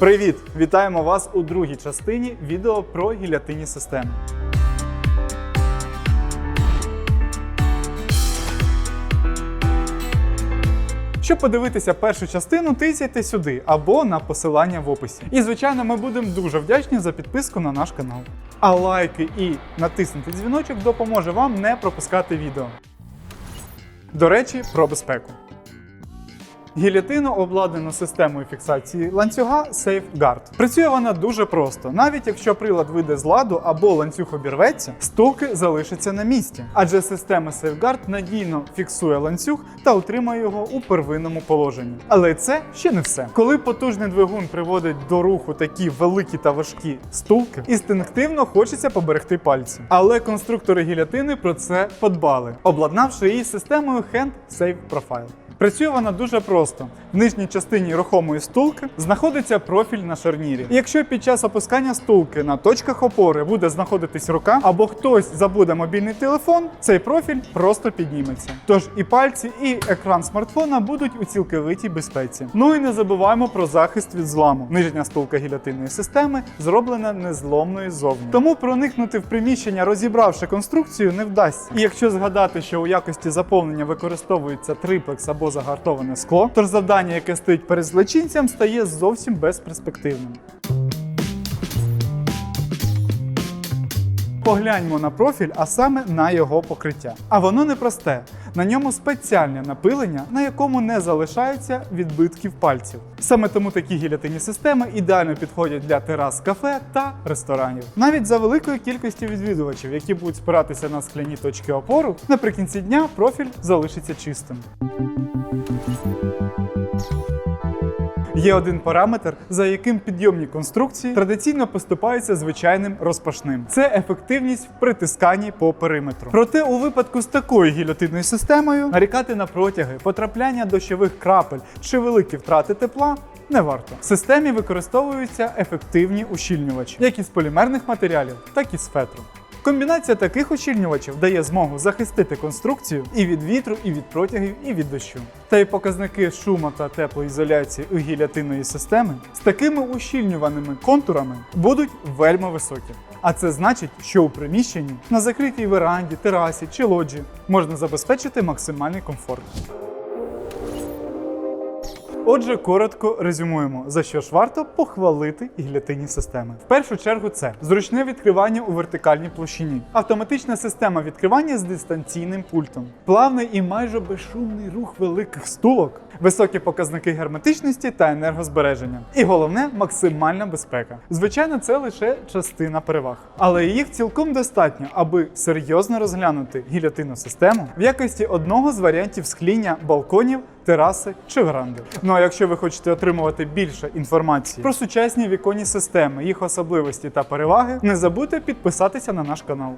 Привіт! Вітаємо вас у другій частині відео про гілятинні системи. Щоб подивитися першу частину, тисяйте сюди або на посилання в описі. І звичайно, ми будемо дуже вдячні за підписку на наш канал. А лайки і натиснути дзвіночок допоможе вам не пропускати відео. До речі, про безпеку. Гілятину обладнано системою фіксації ланцюга SafeGuard. Працює вона дуже просто. Навіть якщо прилад вийде з ладу або ланцюг обірветься, стулки залишаться на місці, адже система SafeGuard надійно фіксує ланцюг та утримує його у первинному положенні. Але це ще не все. Коли потужний двигун приводить до руху такі великі та важкі стулки, інстинктивно хочеться поберегти пальці. Але конструктори гілятини про це подбали, обладнавши її системою Hand Safe Profile. Працює вона дуже просто. В нижній частині рухомої стулки знаходиться профіль на шарнірі. І якщо під час опускання стулки на точках опори буде знаходитись рука, або хтось забуде мобільний телефон, цей профіль просто підніметься. Тож і пальці, і екран смартфона будуть у цілковитій безпеці. Ну і не забуваємо про захист від зламу. Нижня стулка гілятинної системи зроблена незломною ззовні. Тому проникнути в приміщення, розібравши конструкцію, не вдасться. І якщо згадати, що у якості заповнення використовується триплекс або загартоване скло, тож завдання, яке стоїть перед злочинцем, стає зовсім безперспективним. Погляньмо на профіль, а саме на його покриття. А воно не просте. На ньому спеціальне напилення, на якому не залишаються відбитків пальців. Саме тому такі гілятинні системи ідеально підходять для терас кафе та ресторанів. Навіть за великою кількістю відвідувачів, які будуть спиратися на скляні точки опору, наприкінці дня профіль залишиться чистим. Є один параметр, за яким підйомні конструкції традиційно поступаються звичайним розпашним. Це ефективність в притисканні по периметру. Проте у випадку з такою гільотинною системою нарікати на протяги, потрапляння дощових крапель чи великі втрати тепла. Не варто. В системі використовуються ефективні ущільнювачі, як із полімерних матеріалів, так і з фетру. Комбінація таких ущільнювачів дає змогу захистити конструкцію і від вітру, і від протягів, і від дощу. Та й показники шуму та теплоізоляції у гілятинної системи з такими ущільнюваними контурами будуть вельми високі. А це значить, що у приміщенні на закритій веранді, терасі чи лоджі можна забезпечити максимальний комфорт. Отже, коротко резюмуємо, за що ж варто похвалити гілятинні системи. В першу чергу це зручне відкривання у вертикальній площині, автоматична система відкривання з дистанційним пультом, плавний і майже безшумний рух великих стулок, високі показники герметичності та енергозбереження. І головне максимальна безпека. Звичайно, це лише частина переваг, але їх цілком достатньо, аби серйозно розглянути гілятинну систему в якості одного з варіантів скління балконів тераси чи веранди. Ну якщо ви хочете отримувати більше інформації про сучасні віконні системи, їх особливості та переваги, не забудьте підписатися на наш канал.